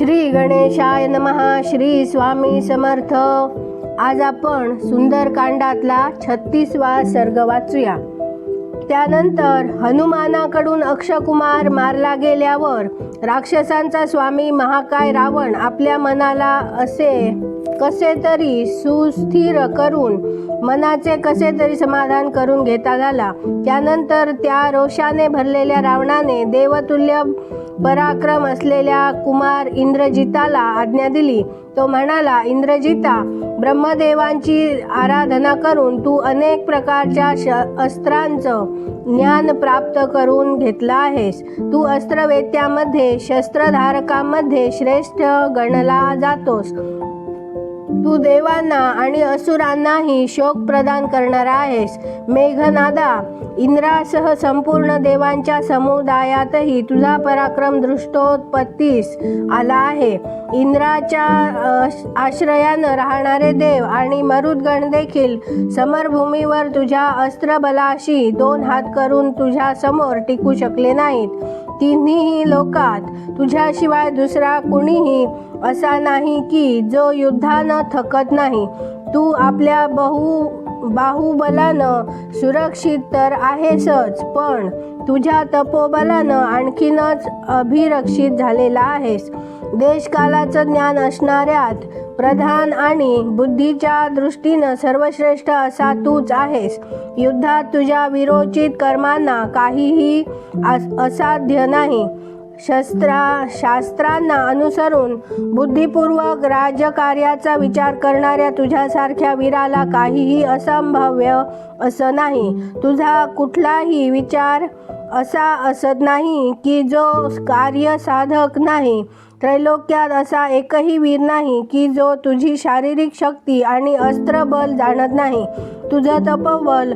श्री गणेशाय नमहा श्री स्वामी समर्थ. आज आपण सुंदरकांडातला छत्तीसवा सर्ग वाचूया. त्यानंतर हनुमानाकडून अक्षकुमार मारला गेल्यावर राक्षसांचा स्वामी महाकाय रावण आपल्या मनाला असे कसे तरी सुस्थिर करून मनाचे कसे तरी समाधान करून घेता झाला. त्यानंतर त्या रोषाने भरलेल्या रावणाने देवतुल्य पराक्रम असलेल्या कुमार इंद्रजिताला आज्ञा दिली. तो म्हणाला इंद्रजिता ब्रह्मदेवांची आराधना करून तू अनेक प्रकारच्या श अस्त्रांचं ज्ञान प्राप्त करून घेतला आहेस. तू अस्त्रवेत्यामध्ये शस्त्रधारकामध्ये श्रेष्ठ गणला जातोस. तू देवांना आणि असुरांनाही शोक प्रदान करणारा आहेस. मेघनादा इंद्रासह संपूर्ण देवांच्या समुदायातही तुझा पराक्रम दृष्टोत्पत्तीस आला आहे. इंद्राच्या आश्रयानं राहणारे देव आणि मरुदगण देखील समरभूमीवर तुझ्या अस्त्रबलाशी दोन हात करून तुझ्या समोर टिकू शकले नाहीत. तिन्ही लोकात तुझ्याशिवाय दुसरा कुणीही असा नाही की जो युद्धानं थकत नाही. तू आपल्या बहु बाहुबलानं सुरक्षित तर आहेसच पण तुझ्या तपोबलानं आणखीनच अभिरक्षित झालेला आहेस. देशकालाचं ज्ञान असणाऱ्यात प्रधान आणि बुद्धीच्या दृष्टीनं सर्वश्रेष्ठ असा तूच आहेस. युद्धात तुझ्या विरोचित कर्मांना काहीही अस- असाध्य नाही. शस्त्रा शास्त्रांना अनुसरून बुद्धिपूर्वक राजकार्याचा विचार करणाऱ्या तुझ्यासारख्या वीराला काहीही असंभाव्य असं नाही. तुझा कुठलाही विचार असा असत नाही की जो कार्यसाधक नाही. त्रैलोक्यात असा एकही वीर नाही की जो तुझी शारीरिक शक्ती आणि अस्त्रबल जाणत नाही. तुझं तपबल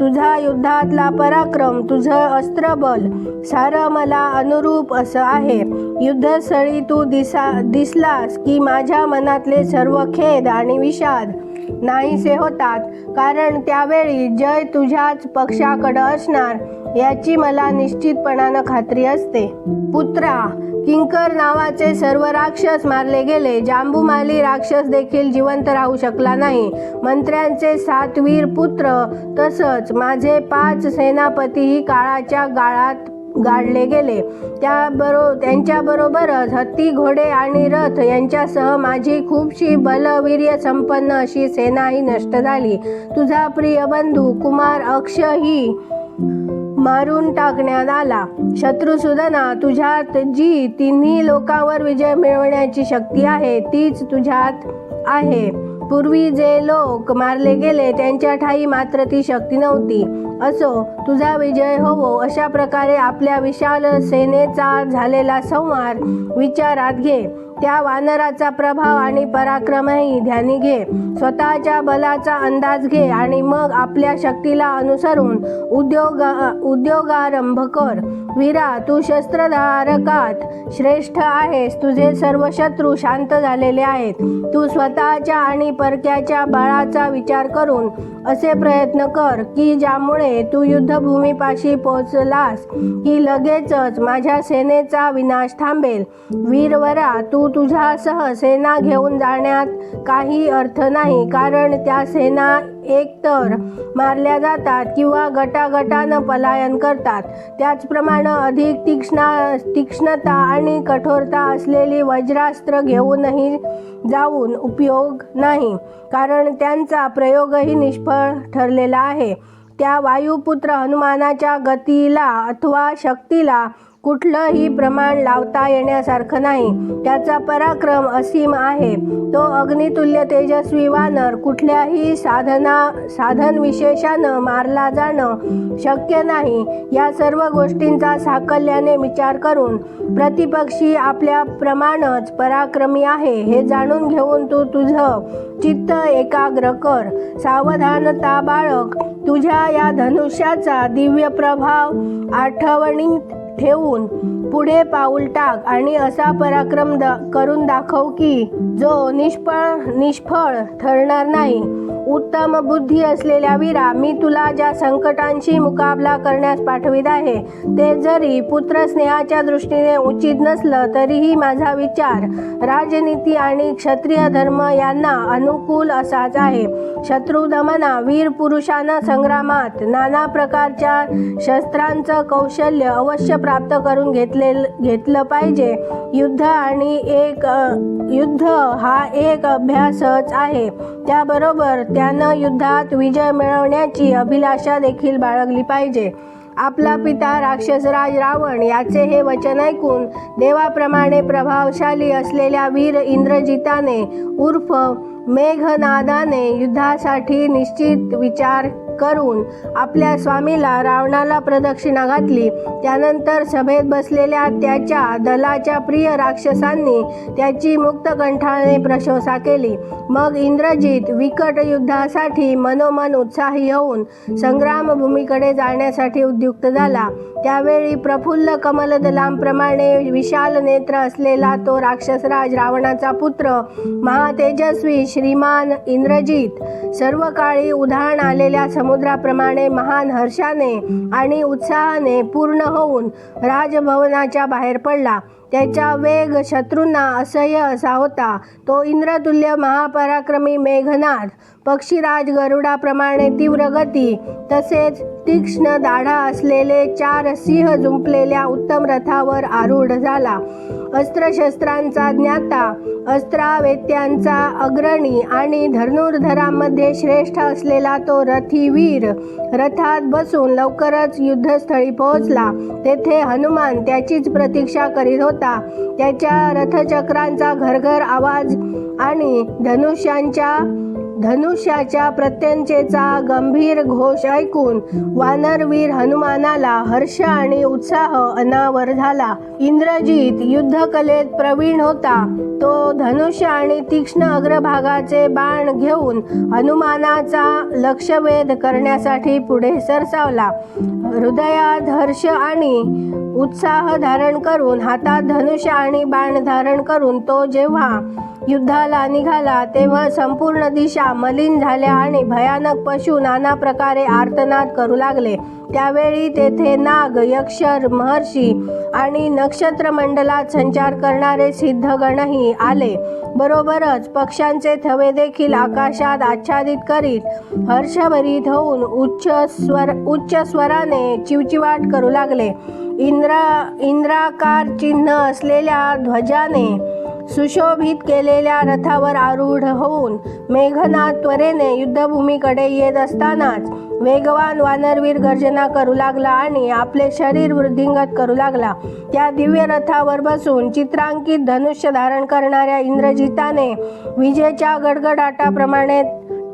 तुझा युद्धातला पराक्रम तुझं अस्त्रबल सारं मला अनुरूप असं आहे. युद्धस्थळी तू दिसा दिसलास की माझ्या मनातले सर्व खेद आणि विषाद नाहीसे होतात. कारण त्यावेळी जय तुझ्याच पक्षाकडं असणार याची मला निश्चितपणानं खात्री असते. पुत्रा किंकर नावाचे सर्व राक्षस मारले गेले. जांबुमाली राक्षस देखील जिवंत राहू शकला नाही. मंत्र्यांचे सात वीर पुत्र तसंच माझे पाच सेनापतीही काळाच्या गाळात गाडले गेले. त्याबरो त्यांच्याबरोबरच हत्ती घोडे आणि रथ यांच्यासह माझी खूपशी बलवीर्य संपन्न अशी सेनाही नष्ट झाली. तुझा प्रिय बंधू कुमार अक्षही मारून टाकण्यात आला. शत्रुसूदना तुझ्यात जी तिन्ही लोकांवर विजय मिळवण्याची शक्ती आहे तीच तुझ्यात आहे. पूर्वी जे लोक मारले गेले त्यांच्या ठाई मात्र ती शक्ती नव्हती. असो तुझा विजय होवो. अशा प्रकारे आपल्या विशाल सेनेचा झालेला संवाद विचारात घे. त्या वानराचा प्रभाव आणि पराक्रमही ध्यानी घे. स्वतःच्या बलाचा अंदाज घे आणि मग आपल्या शक्तीला अनुसरून उद्योग उद्योगारंभ कर. वीरा तू शस्त्रधारकात श्रेष्ठ आहेस. तुझे सर्व शत्रू शांत झालेले आहेत. तू स्वतःच्या आणि परक्याच्या बळाचा विचार करून असे प्रयत्न कर की ज्यामुळे तू युद्धभूमीपाशी पोहोचलास की लगेचच माझ्या सेनेचा विनाश थांबेल. वीरवरा तू तुझ्यासह सेना घेऊन जाण्यात काही अर्थ नाही. कारण त्या सेना एकतर मारल्या जातात किंवा गटागटानं पलायन करतात. त्याचप्रमाणे अधिक तीक्ष्ण तीक्ष्णता आणि कठोरता असलेली वज्रास्त्र घेऊनही जाऊन उपयोग नाही. कारण त्यांचा प्रयोगही निष्फळ ठरलेला आहे. त्या वायुपुत्र हनुमानाच्या गतीला अथवा शक्तीला कुठलंही प्रमाण लावता येण्यासारखं नाही. त्याचा पराक्रम असीम आहे. तो अग्नितुल्य तेजस्वी वानर कुठल्याही साधना साधन विशेषानं मारला जाणं शक्य नाही. या सर्व गोष्टींचा साकल्याने विचार करून प्रतिपक्षी आपल्या प्रमाणच पराक्रमी आहे. हे जाणून घेऊन तू तुझं चित्त एकाग्र कर. सावधानता बाळग. तुझ्या या धनुष्याचा दिव्य प्रभाव आठवणीत ठेवून पुढे पाऊल टाक आणि असा पराक्रम द करून दाखव की जो निष्फळ निष्फळ ठरणार नाही. उत्तम बुद्धी असलेल्या वीरा मी तुला ज्या संकटांशी मुकाबला करण्यास पाठवित आहे ते जरी पुत्र स्नेहाच्या दृष्टीने उचित नसलं तरीही माझा विचार राजनीती आणि क्षत्रिय धर्म यांना अनुकूल असाच आहे. शत्रू दमना वीर पुरुषांना संग्रामात नाना प्रकारच्या शस्त्रांचं कौशल्य अवश्य प्राप्त करून घेतले घेतलं पाहिजे. युद्ध आणि एक युद्ध हा एक अभ्यासच आहे. त्याबरोबर त्यानं युद्धात विजय मिळवण्याची अभिलाषा देखील बाळगली पाहिजे. आपला पिता राक्षसराज रावण याचे हे वचन ऐकून देवाप्रमाणे प्रभावशाली असलेल्या वीर इंद्रजिताने उर्फ मेघनादाने युद्धासाठी निश्चित विचार करून आपल्या स्वामीला रावणाला प्रदक्षिणा घातली. त्यानंतर सभेत बसलेल्या त्याच्या दलाच्या प्रिय राक्षसांनी त्याची मुक्त कंठाने प्रशंसा केली. मग इंद्रजित विकट युद्धासाठी मनोमन उत्साही होऊन संग्रामभूमीकडे जाण्यासाठी उद्युक्त झाला. त्यावेळी प्रफुल्ल कमलदलांप्रमाणे विशाल नेत्र असलेला तो राक्षसराज रावणाचा पुत्र महातेजस्वी श्रीमान इंद्रजित. सर्व काळी उधाण आलेल्या समुद्राप्रमाणे महान हर्षाने आणि उत्साहाने पूर्ण होऊन राजभवनाच्या बाहेर पडला. त्याचा वेग शत्रूंना असह्य असा होता. तो इंद्रतुल्य महापराक्रमी मेघनाद पक्षीराज गरुडाप्रमाणे तीव्र गती तसेच तीक्ष्ण दाढा असलेले चार सिंह जुंपलेल्या उत्तम रथावर आरूढ झाला. अस्त्रशस्त्रांचा ज्ञाता अस्त्रावेत्यांचा अग्रणी आणि धर्नुर्धरामध्ये श्रेष्ठ असलेला तो रथीवीर. रथात बसून लवकरच युद्धस्थळी पोहोचला. तेथे हनुमान त्याचीच प्रतीक्षा करीत होता. त्याच्या रथचक्रांचा घरघर आवाज आणि धनुष्यांच्या धनुष्याच्या प्रत्यंचेचा गंभीर घोष ऐकून वानरवीर हनुमानाला हर्ष आणि उत्साह अनावर झाला. इंद्रजीत युद्धकलेत प्रवीण होता. तो धनुष्य आणि तीक्ष्ण अग्रभागाचे बाण घेऊन हनुमानाचा लक्षवेध करण्यासाठी पुढे सरसावला. हृदयात हर्ष आणि उत्साह धारण करून हातात धनुष्य आणि बाण धारण करून तो जेव्हा युद्धाला निघाला तेव्हा संपूर्ण दिशा मलिन झाल्या आणि भयानक पशु नाना प्रकारे आर्तनाद करू लागले. त्यावेळी तेथे नाग यक्षर महर्षी आणि नक्षत्र मंडलात संचार करणारे सिद्धगणही आले. बरोबरच पक्ष्यांचे थवे देखील आकाशात आच्छादित करीत हर्षभरीत होऊन उच्च स्वर उच्च स्वराने चिवचिवाट करू लागले. इंद्रा इंद्राकार चिन्ह असलेल्या ध्वजाने सुशोभित केलेल्या रथावर आरूढ होऊन मेघनाथ त्वरेने युद्धभूमीकडे येत असतानाच वेगवान वानरवीर गर्जना करू लागला आणि आपले शरीर वृद्धिंगत करू लागला. त्या दिव्य रथावर बसून चित्रांकित धनुष्य धारण करणाऱ्या इंद्रजिताने विजेच्या गडगडाटाप्रमाणे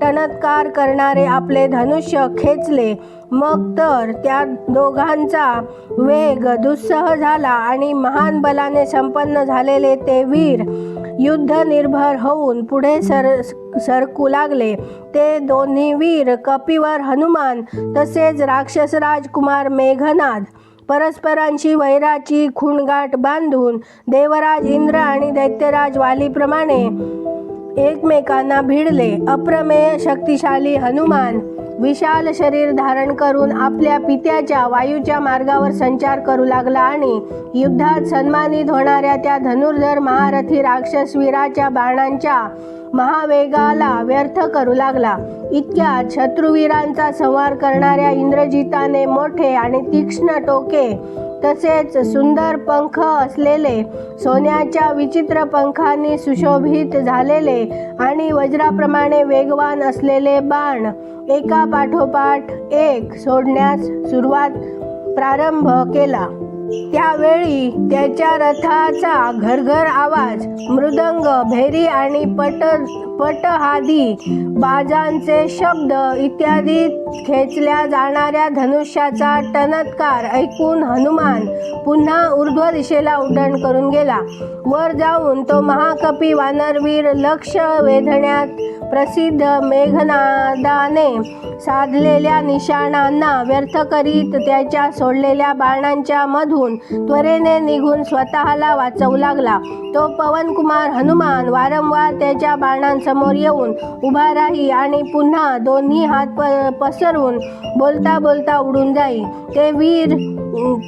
टणत्कार करणारे आपले धनुष्य खेचले. मग तर त्या दोघांचा वेग दुस्सह झाला आणि महान बलाने संपन्न झालेले ते वीर युद्ध निर्भर होऊन पुढे सर सरकू लागले. ते दोन्ही वीर कपिवर हनुमान तसेच राक्षस राजकुमार मेघनाद परस्परांशी वैराची खुणगाठ बांधून देवराज इंद्र आणि दैत्यराज वालीप्रमाणे एकमेकांना भिडले. अप्रमेय शक्तिशाली हनुमान विशाल शरीर धारण करून आपल्या पित्याच्या वायूच्या मार्गावर संचार करू लागला आणि युद्धात सन्मानित होणाऱ्या त्या धनुर्धर महारथी राक्षसवीराच्या बाणांच्या महावेगाला व्यर्थ करू लागला. इतक्यात शत्रुवीरांचा संवार करणाऱ्या इंद्रजिताने मोठे आणि तीक्ष्ण टोके तसेच सुंदर पंख असलेले सोन्याच्या विचित्र पंखांनी सुशोभित झालेले आणि वज्राप्रमाणे वेगवान असलेले बाण एका पाठोपाठ एक सोडण्यास सुरुवात प्रारंभ केला. त्यावेळी त्याच्या रथाचा घरघर आवाज मृदंग भेरी आणि पट पटहादी बाजांचे शब्द इत्यादी खेचल्या जाणाऱ्या धनुष्याचा टनत्कार ऐकून हनुमान पुन्हा ऊर्ध्व दिशेला उड्डाण करून गेला. वर जाऊन तो महाकपी वानरवीर लक्ष वेधण्यात प्रसिद्ध मेघनादाने साधलेल्या निशाणांना व्यर्थ करीत त्याच्या सोडलेल्या बाणांच्या मधून त्वरेने निघून स्वतःला वाचवू लागला. तो पवनकुमार हनुमान वारंवार त्याच्या बाणांसमोर येऊन उभा राही आणि पुन्हा दोन्ही हात प पसरवून बोलता बोलता उडून जाई. ते वीर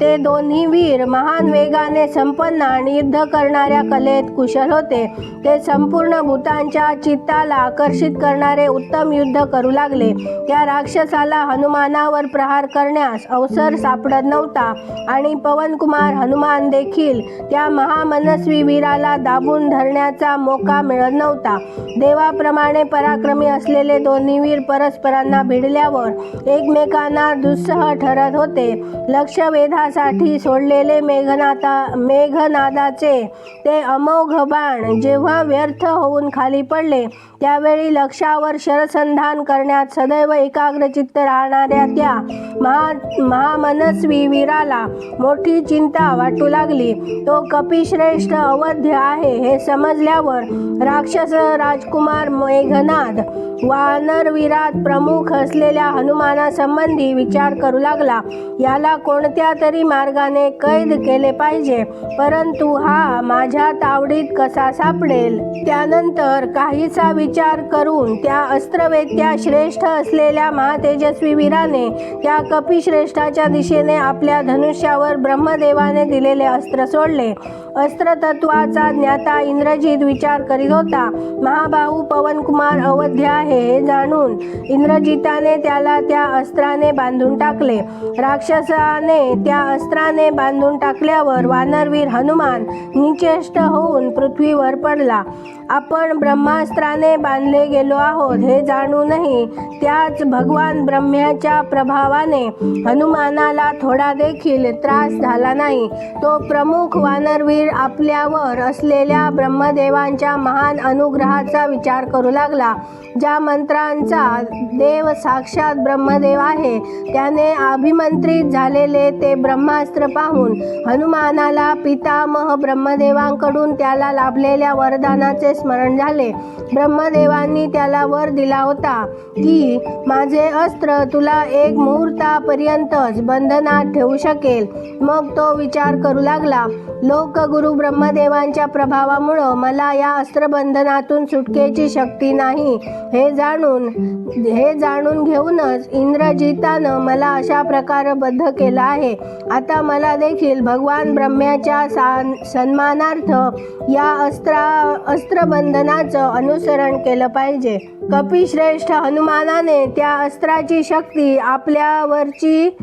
ते दोन्ही वीर महान वेगाने संपन्न आणि युद्ध करणाऱ्या कलेत कुशल होते. ते संपूर्ण भूतांच्या चित्ताला आकर्षित करणारे उत्तम युद्ध करू लागले. त्या राक्षसाला हनुमानावर प्रहार करण्यास अवसर सापडत नव्हता आणि पवनकुमार हनुमान देखील त्या महामनस्वी वीराला दाबून धरण्याचा मोका मिळत नव्हता. देवाप्रमाणे पराक्रमी असलेले दोन्ही वीर परस्परांना भिडल्यावर एकमेकांना दुस्सह ठरत होते. लक्ष वेधासाठी सोडलेले मेघनाथा मेघनादाचे ते अमोघ बाण जेव्हा व्यर्थ होऊन खाली पडले त्यावेळी लक्षावर शरसंधान करण्यात सदैव एकाग्रचित्त राहणाऱ्या त्या महा महामनस्वी वीराला मोठी चिंता वाटू लागली. तो कपिश्रेष्ठ अवध्य आहे हे समजल्यावर राक्षस राजकुमार मेघनाद वानरवीरात प्रमुख असलेल्या हनुमानासंबंधी विचार करू लागला. याला कोणत्या तरी मार्गाने कैद केले पाहिजे परंतु हा माझ्या तावडीत कसा सापडेल? त्यानंतर काहीसा विचार करून त्या अस्त्रवेत्या श्रेष्ठ असलेल्या महातेजस्वी वीराने त्या कपिश्रेष्ठाच्या दिशेने आपल्या धनुष्यावर ब्रह्मदेवाने दिलेले अस्त्र सोडले. अस्त्रतत्वाचा ज्ञाता इंद्रजित विचार करीत होता महाबाहू पवनकुमार अवध्य आहे हे जाणून इंद्रजिताने त्याला त्या अस्त्राने बांधून टाकले. राक्षसाने त्या अस्त्राने बांधून टाकल्यावर वानरवीर हनुमान निचेष्ट होऊन पृथ्वीवर पडला. आपण ब्रह्मास्त्राने बांधले गेलो आहोत हे जाणूनही त्याच भगवान ब्रह्म्याच्या प्रभावाने हनुमानाला थोडा देखील त्रास झाला नाही. तो प्रमुख वानरवीर आपल्यावर असलेल्या ब्रह्मदेवांच्या महान अनुग्रहाचा विचार करू लागला. ज्या मंत्रांचा देव साक्षात ब्रह्मदेव आहे त्याने अभिमंत्रित झालेले ते ब्रह्मास्त्र पाहून हनुमानाला पितामह ब्रह्मदेवांकडून त्याला लाभलेल्या वरदानाचे स्मरण झाले. ब्रह्मदेवां देवांनी त्याला वर दिला होता की माझे अस्त्र तुला एक मुहूर्तापर्यंतच बंधनात ठेवू शकेल. मग तो विचार करू लागला. लोकगुरु ब्रह्मदेवांच्या प्रभावामुळं मला या अस्त्रबंधनातून सुटकेची शक्ती नाही. हे जाणून हे जाणून घेऊनच इंद्रजितानं मला अशा प्रकारे बद्ध केलं आहे. आता मला देखील भगवान ब्रह्म्याच्या सान सन्मानार्थ या अस्त्रा अस्त्रबंधनाचं अनुसरण केलं पाहिजे. कपिश्रेष्ठ हनुमानाने त्या अस्त्राची शक्ती आपल्यावरची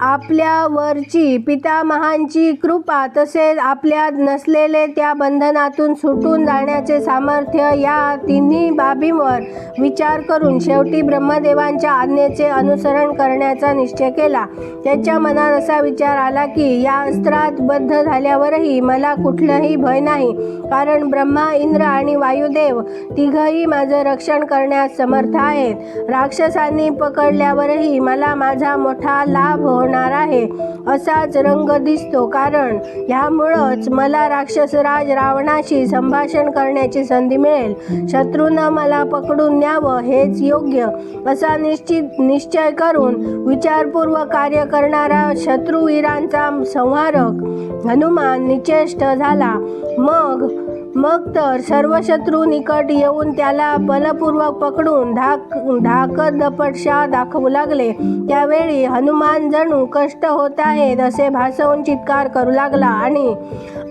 आपल्यावरची पितामहांची कृपा तसेच आपल्यात नसलेले त्या बंधनातून सुटून जाण्याचे सामर्थ्य या तिन्ही बाबींवर विचार करून शेवटी ब्रह्मदेवांच्या आज्ञेचे अनुसरण करण्याचा निश्चय केला. त्याच्या मनात असा विचार आला की या अस्त्रात बद्ध झाल्यावरही मला कुठलंही भय नाही कारण ब्रह्मा इंद्र आणि वायुदेव तिघही माझं रक्षण करण्यास समर्थ आहेत. राक्षसांनी पकडल्यावरही मला माझा मोठा लाभ होणार आहे. असाच रंग दिसतो. कारण ह्यामुळंच मला राक्षसराज रावणाशी संभाषण करण्याची संधी मिळेल. शत्रूनं मला पकडून न्यावं हेच योग्य. असा निश्चित निश्चय करून विचारपूर्वक कार्य करणारा शत्रुवीरांचा संहारक हनुमान निचेष्ट झाला. मग मग तर सर्व शत्रू निकट येऊन त्याला बलपूर्वक पकडून धाक धाकत दपटशा दाखवू लागले. त्यावेळी हनुमान जणू कष्ट होत आहेत असे भासवून चित्कार करू लागला आणि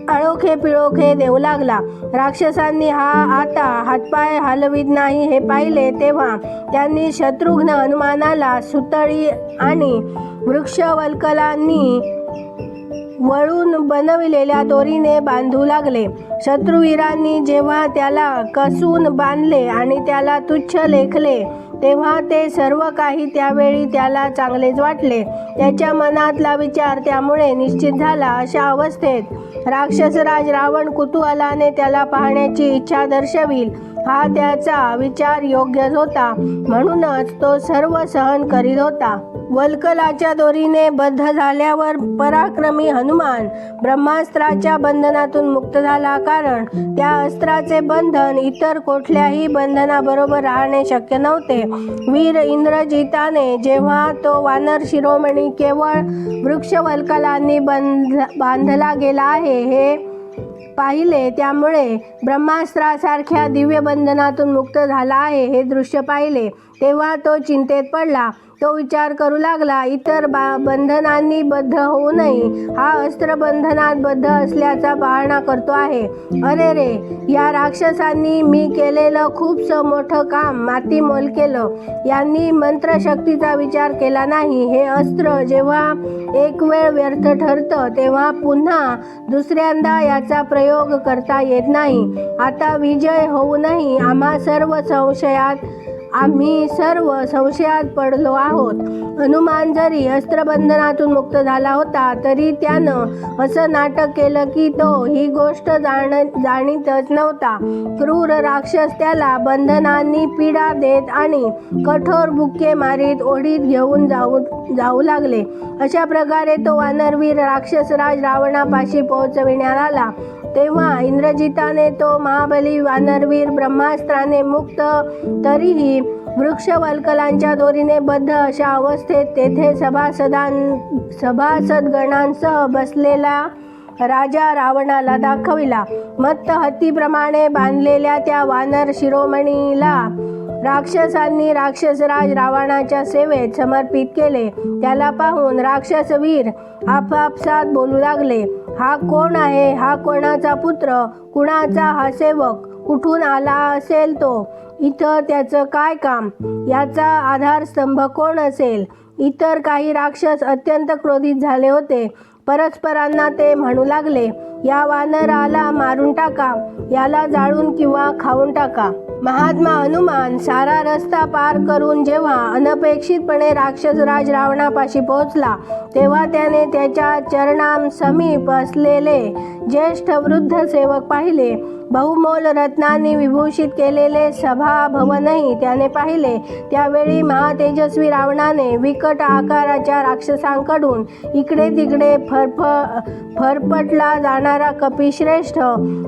अळोखे पिळोखे देऊ लागला. राक्षसांनी हा आता हातपाय हलवीत नाही हे पाहिले तेव्हा त्यांनी शत्रुघ्न हनुमानाला सुतळी आणि वृक्षवल्कलांनी वळून बनविलेल्या दोरीने बांधू लागले. शत्रुवीरांनी जेव्हा त्याला कसून बांधले आणि त्याला तुच्छ लेखले तेव्हा ते सर्व काही त्यावेळी त्याला चांगलेच वाटले. त्याच्या मनातला विचार त्यामुळे निश्चित झाला अशा अवस्थेत. राक्षसराज रावण कुतूहलाने त्याला पाहण्याची इच्छा दर्शविल. हा त्याचा विचार योग्यच होता. म्हणूनच तो सर्व सहन करीत होता. वल्कलाच्या दोरीने बद्ध झाल्यावर पराक्रमी हनुमान ब्रह्मास्त्राच्या बंधनातून मुक्त झाला कारण त्या अस्त्राचे बंधन इतर कुठल्याही बंधनाबरोबर राहणे शक्य नव्हते. वीर इंद्रजिताने जेव्हा तो वानर शिरोमणी केवळ वृक्षवल्कलांनी बंध बांधला गेला आहे हे पाहिले त्यामुळे ब्रह्मास्त्रासारख्या दिव्य बंधनातून मुक्त झाला आहे हे दृश्य पाहिले. तेव्हा तो चिंतेत पडला. तो विचार करू लागला इतर बा बंधनांनी बद्ध होऊ नये. हा अस्त्र बंधनात बद्ध असल्याचा पाहणा करतो आहे. अरे रे या राक्षसांनी मी केलेलं खूपसं मोठं काम मातीमोल केलं. यांनी मंत्रशक्तीचा विचार केला नाही. हे अस्त्र जेव्हा एक वेळ व्यर्थ ठरतं तेव्हा पुन्हा दुसऱ्यांदा याचा प्रयोग करता येत नाही. आता विजय होऊनही आम्हा सर्व संशयात आम्ही सर्व संशयात पडलो आहोत. हनुमान जरी अस्त्रबंधनातून मुक्त झाला होता तरी त्यानं असं नाटक केलं की तो ही गोष्ट जाण जाणीतच नव्हता. क्रूर राक्षस त्याला बंधनांनी पीडा देत आणि कठोर बुक्के मारीत ओढीत घेऊन जाऊ जाऊ लागले. अशा प्रकारे तो वानरवीर राक्षसराज रावणापाशी पोहोचविण्यात आला. तेव्हा इंद्रजिताने तो महाबली वानरवीर ब्रह्मास्त्राने मुक्त तरीही वृक्षवल्कलांच्या दोरीने बद्ध अशा अवस्थेत तेथे सभासदां सभासदगणांसह बसलेला राजा रावणाला दाखविला. मत्त हत्तीप्रमाणे बांधलेल्या त्या वानर शिरोमणीला राक्षसांनी राक्षसराज रावणाच्या सेवेत समर्पित केले. त्याला पाहून राक्षसवीर आपापसात बोलू लागले. हा कोण आहे? हा कोणाचा पुत्र? कुणाचा हा सेवक? कुठून आला असेल तो? इथं त्याचं काय काम? याचा आधारस्तंभ कोण असेल? इतर काही राक्षस अत्यंत क्रोधित झाले होते. परस्परांना ते म्हणू लागले या वानराला मारून टाका. याला जाळून किंवा खाऊन टाका. महात्मा हनुमान सारा रस्ता पार करून जेव्हा अनपेक्षितपणे राक्षसराज रावणापाशी पोहोचला तेव्हा त्याने त्याच्या चरणाम समीप असलेले ज्येष्ठ वृद्ध सेवक पाहिले. बहुमोल रत्नांनी विभूषित केलेले सभाभवनही त्याने पाहिले. त्यावेळी महातेजस्वी रावणाने विकट आकाराच्या राक्षसांकडून इकडे तिकडे फरफ फरफटला जाणारा कपिश्रेष्ठ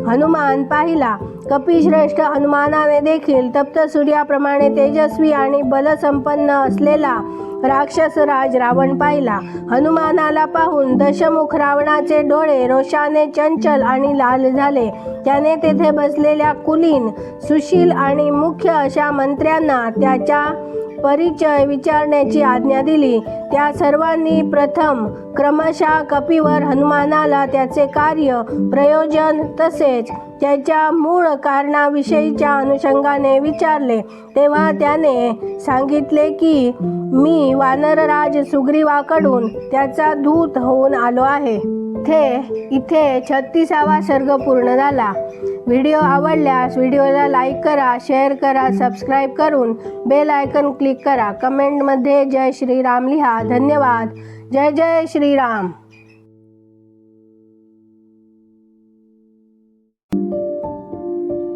हनुमान पाहिला. कपिश्रेष्ठ हनुमानाने देखील तप्त सूर्याप्रमाणे तेजस्वी आणि बलसंपन्न असलेला राक्षसराज रावण पाहिला. हनुमानाला पाहून दशमुख रावणाचे डोळे रोषाने चंचल आणि लाल झाले. त्याने तेथे बसलेल्या कुलीन सुशील आणि मुख्य अशा मंत्र्यांना त्याच्या परिचय विचारण्याची आज्ञा दिली. त्या सर्वांनी प्रथम क्रमशः कपिवर हनुमानाला त्याचे कार्य प्रयोजन तसेच त्याच्या मूळ कारणाविषयीच्या अनुषंगाने विचारले. तेव्हा त्याने सांगितले की मी वानरराज सुग्रीवाकडून त्याचा दूत होऊन आलो आहे. इथे इथे छत्तीसावा सर्ग पूर्ण झाला. व्हिडिओ आवडल्यास व्हिडिओला लाईक करा शेअर करा सबस्क्राईब करून बेल आयकन क्लिक करा. कमेंटमध्ये जय श्रीराम लिहा. धन्यवाद. जय जय श्रीराम.